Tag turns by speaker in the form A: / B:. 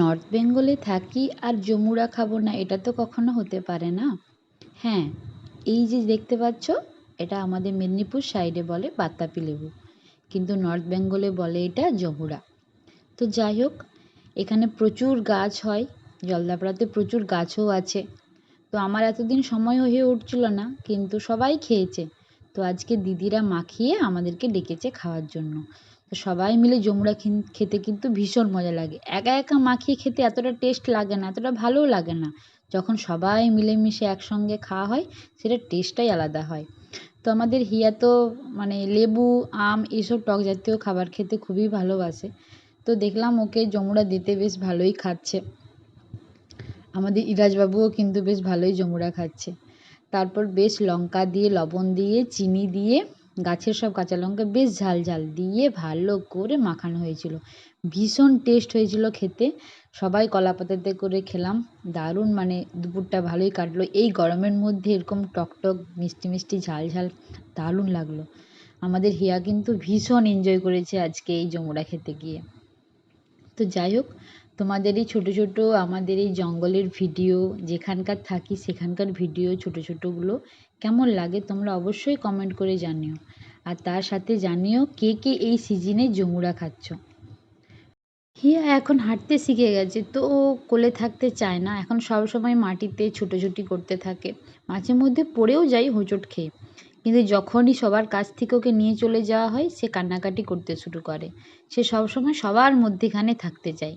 A: North বেঙ্গলে থাকি আর জমুরা খাব না, এটা তো কখনো হতে পারে না। হ্যাঁ এই যে দেখতে পাচ্ছ, এটা আমাদের মেদিনীপুর সাইডে বলে বাতাবি লেবু। কিন্তু নর্থ বেঙ্গলে বলে এটা জমুরা তো যাই হোক, এখানে প্রচুর গাছ হয়, জলদাপাড়াতে প্রচুর গাছও আছে। তো আমার এতদিন সময় হয়ে উঠছিল না, কিন্তু সবাই খেয়েছে। তো আজকে দিদিরা মাখিয়ে আমাদেরকে ডেকেছে খাওয়ার জন্য। সবাই মিলে জমুরা খেতে কিন্তু ভীষণ মজা লাগে। একা একা মাখিয়ে খেতে এতটা টেস্ট লাগে না, এতটা ভালোও লাগে না। যখন সবাই মিলেমিশে একসঙ্গে খাওয়া হয় সেটার টেস্টটাই আলাদা হয়। তো আমাদের হিয়া তো মানে লেবু, আম এইসব টক জাতীয় খাবার খেতে খুবই ভালোবাসে। তো দেখলাম ওকে জমুরা দিতে বেশ ভালোই খাচ্ছে। আমাদের ইরাজবাবুও কিন্তু বেশ ভালোই জমুরা খাচ্ছে। তারপর বেশ লঙ্কা দিয়ে, লবণ দিয়ে, চিনি দিয়ে গাছের সব কাঁচা লঙ্কা বেশ ঝাল ঝাল দিয়ে ভালো করে মাখানো হয়েছিল। ভীষণ টেস্ট হয়েছিল খেতে। সবাই কলা পাতাতে করে খেলাম। দারুণ মানে দুপুরটা ভালোই কাটলো। এই গরমের মধ্যে এরকম টক টক, মিষ্টি মিষ্টি, ঝাল ঝাল দারুণ লাগল। আমাদের হিয়া কিন্তু ভীষণ এনজয় করেছে আজকে এই জমুরা খেতে গিয়ে। তো যাই হোক তোমাদের এই ছোটো ছোটো আমাদের এই জঙ্গলের ভিডিও, যেখানকার থাকি সেখানকার ভিডিও, ছোটো ছোটোগুলো কেমন লাগে তোমরা অবশ্যই কমেন্ট করে জানিও। আর তার সাথে জানিও কে কে এই সিজনে জমুরা খাচ্ছ। হিয়া এখন হাঁটতে শিখে গেছে, তো ও কোলে থাকতে চায় না। এখন সব সময় মাটিতে ছুটোছুটি করতে থাকে। মাঝে মধ্যে পড়েও যায় হোঁচট খেয়ে। কিন্তু যখনই সবার কাছ থেকে ওকে নিয়ে চলে যাওয়া হয়, সে কান্নাকাটি করতে শুরু করে। সে সবসময় সবার মধ্যেখানে থাকতে চায়।